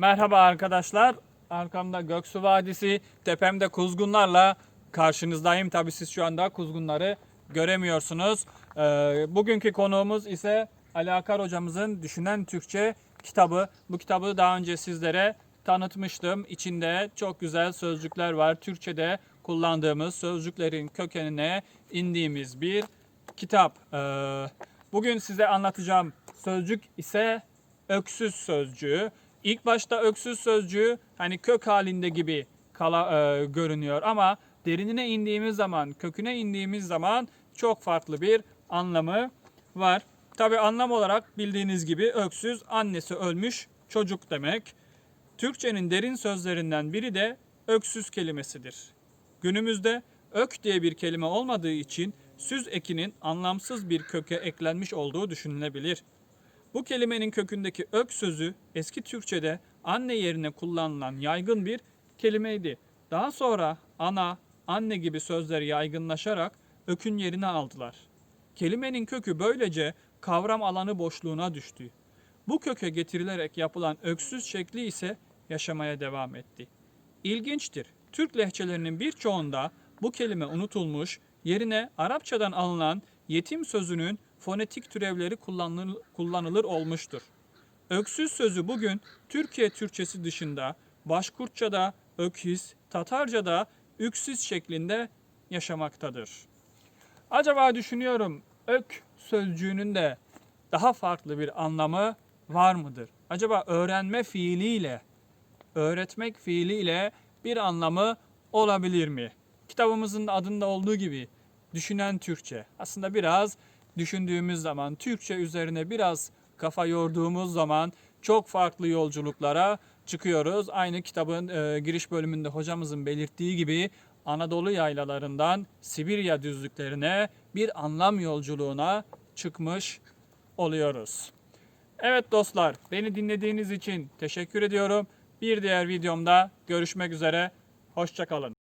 Merhaba arkadaşlar. Arkamda Göksu Vadisi, tepemde kuzgunlarla karşınızdayım. Tabii siz şu anda kuzgunları göremiyorsunuz. Ee, bugünkü konuğumuz ise Ali Akar hocamızın Düşünen Türkçe kitabı. Bu kitabı daha önce sizlere tanıtmıştım. İçinde çok güzel sözcükler var. Türkçe'de kullandığımız sözcüklerin kökenine indiğimiz bir kitap. Ee, bugün size anlatacağım sözcük ise öksüz sözcüğü. İlk başta öksüz sözcüğü hani kök halinde gibi kala, e, görünüyor ama derinine indiğimiz zaman, köküne indiğimiz zaman çok farklı bir anlamı var. Tabi anlam olarak bildiğiniz gibi öksüz annesi ölmüş çocuk demek. Türkçenin derin sözlerinden biri de öksüz kelimesidir. Günümüzde ök diye bir kelime olmadığı için süz ekinin anlamsız bir köke eklenmiş olduğu düşünülebilir. Bu kelimenin kökündeki ök sözü eski Türkçe'de anne yerine kullanılan yaygın bir kelimeydi. Daha sonra ana, anne gibi sözler yaygınlaşarak ökün yerini aldılar. Kelimenin kökü böylece kavram alanı boşluğuna düştü. Bu köke getirilerek yapılan öksüz şekli ise yaşamaya devam etti. İlginçtir. Türk lehçelerinin birçoğunda bu kelime unutulmuş, yerine Arapçadan alınan yetim sözünün fonetik türevleri kullanılır, kullanılır olmuştur. Öksüz sözü bugün Türkiye Türkçesi dışında Başkurtça'da öküz, Tatarca'da üksüz şeklinde yaşamaktadır. Acaba düşünüyorum ök sözcüğünün de daha farklı bir anlamı var mıdır? Acaba öğrenme fiiliyle, öğretmek fiiliyle bir anlamı olabilir mi? Kitabımızın adında olduğu gibi düşünen Türkçe. Aslında biraz düşündüğümüz zaman, Türkçe üzerine biraz kafa yorduğumuz zaman çok farklı yolculuklara çıkıyoruz. Aynı kitabın e, giriş bölümünde hocamızın belirttiği gibi Anadolu yaylalarından Sibirya düzlüklerine bir anlam yolculuğuna çıkmış oluyoruz. Evet dostlar, beni dinlediğiniz için teşekkür ediyorum. Bir diğer videomda görüşmek üzere. Hoşçakalın.